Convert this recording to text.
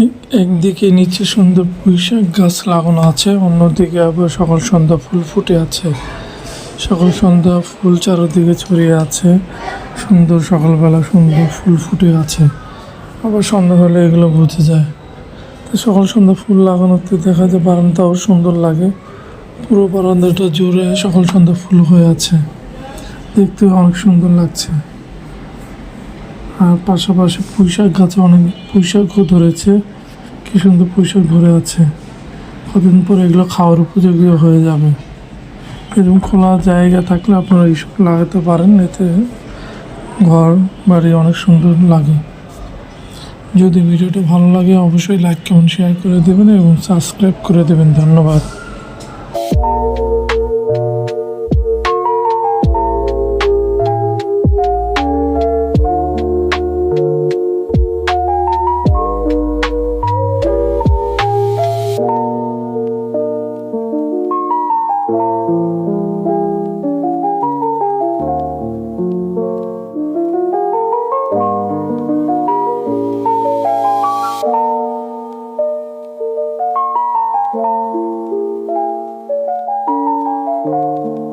এক- একদিকে নিচে সুন্দর পুঁইশাক গাছ লাগানো আছে, অন্যদিকে আবার সকাল সন্ধ্যা ফুল ফুটে আছে। সকাল সন্ধ্যা ফুল চারোদিকে ছড়িয়ে আছে, সুন্দর সকালবেলা সুন্দর ফুল ফুটে আছে। আবার সন্ধ্যা হলে এগুলো বুঝে যায়। তো সকাল সন্ধ্যা ফুল লাগানোতে দেখা যায় বারান্দাও সুন্দর লাগে। পুরো বারান্দাটা জুড়ে সকাল সন্ধ্যা ফুল হয়ে আছে। দেখতে অনেক সুন্দর লাগছে। আর পাশাপাশি পুঁইশাক গাছে অনেক পুঁইশাকও ধরেছে। কি সুন্দর পুঁইশাক ধরে আছে। কদিন পরে এগুলো খাওয়ার উপযোগী হয়ে যাবে। এরকম খোলা জায়গা থাকলে আপনারা এইসব লাগাতে পারেন, এতে ঘর বাড়ি অনেক সুন্দর লাগে। যদি ভিডিওটা ভালো লাগে, অবশ্যই লাইক কমেন্ট শেয়ার করে দেবেন এবং সাবস্ক্রাইব করে দেবেন। ধন্যবাদ। Música